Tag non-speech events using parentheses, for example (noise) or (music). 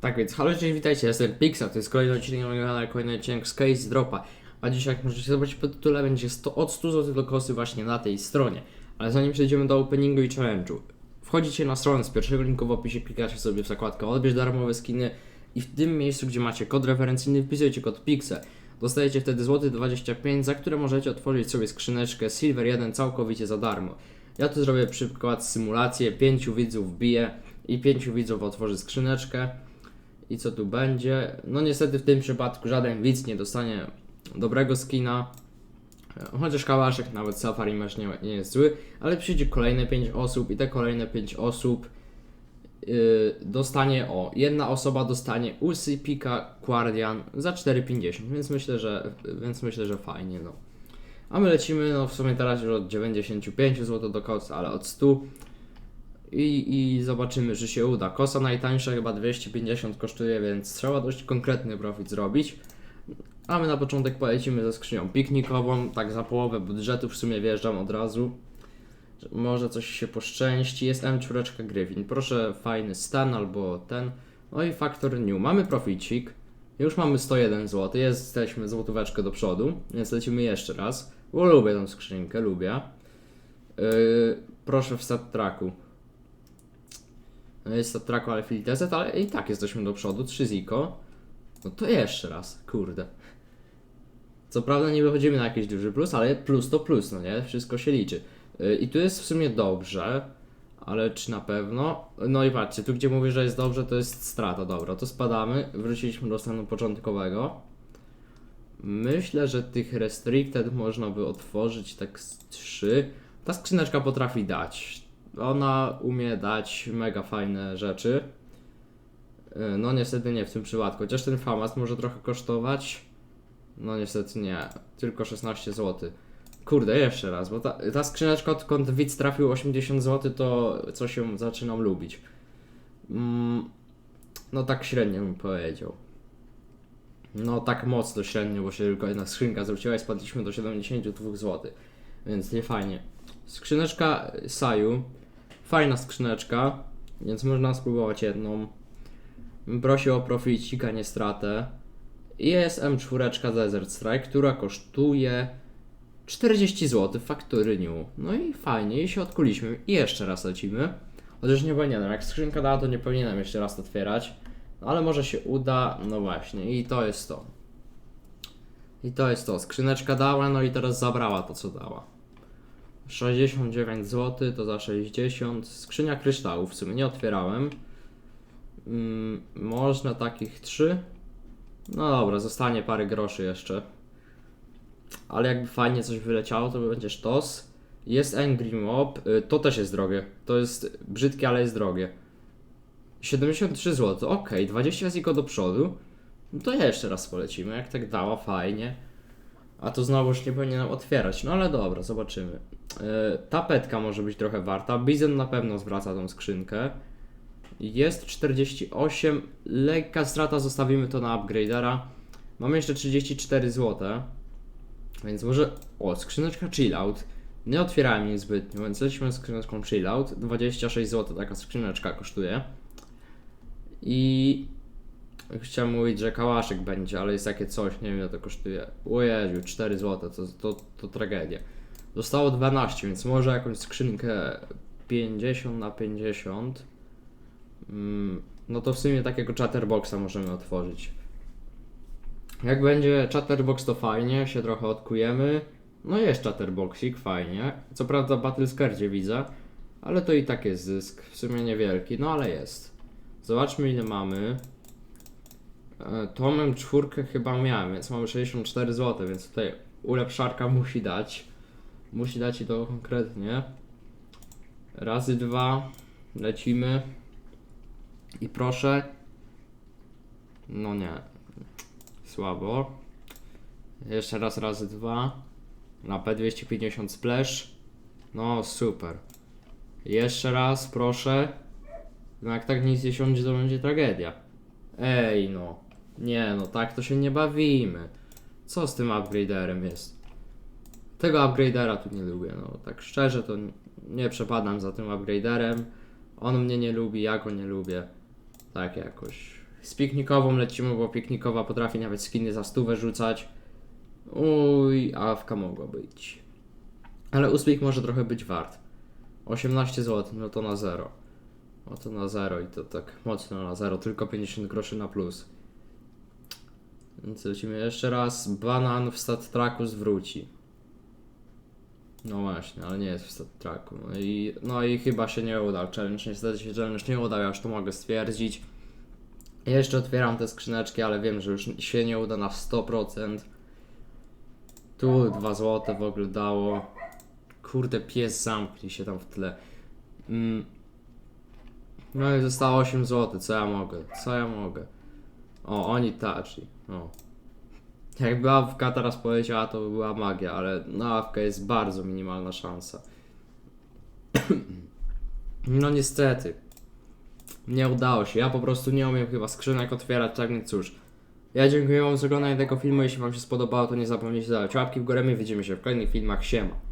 Tak więc, halo, cześć, witajcie, jestem Pixa, to jest kolejny odcinek moim kanale, kolejny odcinek z Case Dropa. A dzisiaj, jak możecie zobaczyć po tytule, będzie 100, od 100 zł do kosy właśnie na tej stronie. Ale zanim przejdziemy do openingu i challenge'u, wchodzicie na stronę z pierwszego linku w opisie, klikacie sobie w zakładkę odbierz darmowe skiny i w tym miejscu, gdzie macie kod referencyjny, wpisujecie kod PIXE. Dostajecie wtedy złoty 25, za które możecie otworzyć sobie skrzyneczkę Silver 1 całkowicie za darmo. Ja tu zrobię przykład symulację, 5 widzów bije i 5 widzów otworzy skrzyneczkę. I co tu będzie? No niestety w tym przypadku żaden widz nie dostanie dobrego skina. Chociaż kałaszek nawet Safari Mesh nie, nie jest zły, ale przyjdzie kolejne 5 osób i te kolejne 5 osób yy, dostanie o, jedna osoba dostanie Usy Pika Guardian za 4,50, więc myślę, że więc myślę, że fajnie no. A my lecimy, no w sumie teraz już od 95 zł do kosa, ale od 100 i, i zobaczymy, że się uda. Kosa najtańsza chyba 250 kosztuje, więc trzeba dość konkretny profit zrobić. A my na początek polecimy ze skrzynią piknikową, tak za połowę budżetu w sumie wjeżdżam od razu. że Może coś się poszczęści. Jest M4 Gryfin. Proszę fajny stan albo ten. No i Factor New. Mamy proficik. Już mamy 101 zł. Jesteśmy złotóweczkę do przodu, więc lecimy jeszcze raz. Bo lubię tą skrzynkę, lubię. Yy, proszę w stat tracku. Jest to traku ale ale i tak jesteśmy do przodu. 3 ziko. No to jeszcze raz, kurde. Co prawda nie wychodzimy na jakiś duży plus, ale plus to plus, no nie? Wszystko się liczy. Yy, I tu jest w sumie dobrze, ale czy na pewno? No i patrzcie, tu gdzie mówię, że jest dobrze, to jest strata. Dobra, to spadamy. Wróciliśmy do stanu początkowego. Myślę, że tych restricted można by otworzyć tak z 3. Ta skrzyneczka potrafi dać. Ona umie dać mega fajne rzeczy. Yy, No niestety nie w tym przypadku. Chociaż ten famas może trochę kosztować. No niestety nie. Tylko 16 zł. Kurde, jeszcze raz, bo ta, ta skrzyneczka odkąd widz trafił 80 zł, to coś ją zaczynam lubić. Mm, no tak średnio bym powiedział. No tak mocno średnio, bo się tylko jedna skrzynka zwróciła i spadliśmy do 72 zł. Więc nie fajnie. Skrzyneczka Saju. Fajna skrzyneczka, więc można spróbować jedną. Prosił o proficik, a nie stratę. I jest M4 Desert Strike, która kosztuje 40 zł, faktury new. No i fajnie, i się odkuliśmy. I jeszcze raz lecimy. Chociaż nie powinienem, jak skrzynka dała, to nie powinienem jeszcze raz otwierać. No ale może się uda, no właśnie, i to jest to. I to jest to. Skrzyneczka dała, no i teraz zabrała to, co dała. 69 zł to za 60. Skrzynia kryształów w sumie nie otwierałem. Mm, można takich 3. No dobra, zostanie parę groszy jeszcze. Ale jakby fajnie coś wyleciało, to będzie sztos. Jest Angry Mob, y, to też jest drogie. To jest brzydkie, ale jest drogie. 73 zł, ok, 20 ziko do przodu. No to jeszcze raz polecimy, jak tak dała, fajnie. A to znowuż nie powinienem otwierać, no ale dobra, zobaczymy. Yy, tapetka może być trochę warta. Bizon na pewno zwraca tą skrzynkę. Jest 48, lekka strata, zostawimy to na upgradera. Mamy jeszcze 34 zł. Więc może. O, skrzyneczka chillout. Nie otwierałem jej zbytnio, więc lecimy z skrzyneczką chillout. 26 zł taka skrzyneczka kosztuje. I chciałem mówić, że kałaszek będzie, ale jest takie coś, nie wiem ile to kosztuje. O Jezu, 4 zł, to, to, to tragedia. Zostało 12, więc może jakąś skrzynkę 50 na 50. Mm, no to w sumie takiego chatterboxa możemy otworzyć. Jak będzie chatterbox to fajnie, się trochę odkujemy. No jest chatterboxik, fajnie. Co prawda Battle Scardzie widzę, ale to i tak jest zysk. W sumie niewielki, no ale jest. Zobaczmy ile mamy. E, Tomem czwórkę chyba miałem, więc mamy 64 zł, więc tutaj ulepszarka musi dać. Musi dać i to konkretnie. Razy dwa. Lecimy. I proszę. No nie. Słabo. Jeszcze raz razy dwa. Na P250 splash. No super. Jeszcze raz, proszę. No jak tak nic nie siądzie, to będzie tragedia. Ej no. Nie no, tak to się nie bawimy. Co z tym upgraderem jest? Tego upgradera tu nie lubię, no tak szczerze to nie przepadam za tym upgraderem. On mnie nie lubi, ja go nie lubię. Tak jakoś. Z piknikową lecimy, bo piknikowa potrafi nawet skiny za stówę rzucać. Uj, awka mogła być. Ale uspik może trochę być wart. 18 zł, no to na zero. No to na zero i to tak mocno na zero, tylko 50 groszy na plus. Więc lecimy jeszcze raz. Banan w stat tracku zwróci. No właśnie, ale nie jest w stat tracku. No i, no i chyba się nie udał. Challenge niestety się challenge nie udał, ja już to mogę stwierdzić. Jeszcze otwieram te skrzyneczki, ale wiem, że już się nie uda na 100%. Tu 2 złote w ogóle dało. Kurde, pies zamknij się tam w tle. Mm. No i zostało 8 zł, co ja mogę? Co ja mogę? O, oni taci. O. Jakby Awka teraz powiedziała, to by była magia, ale na Awkę jest bardzo minimalna szansa. (clears throat) No niestety. Nie udało się. Ja po prostu nie umiem chyba skrzynek otwierać, tak więc cóż. Ja dziękuję wam za oglądanie tego filmu. Jeśli wam się spodobało, to nie zapomnijcie dać łapki w górę. My widzimy się w kolejnych filmach. Siema.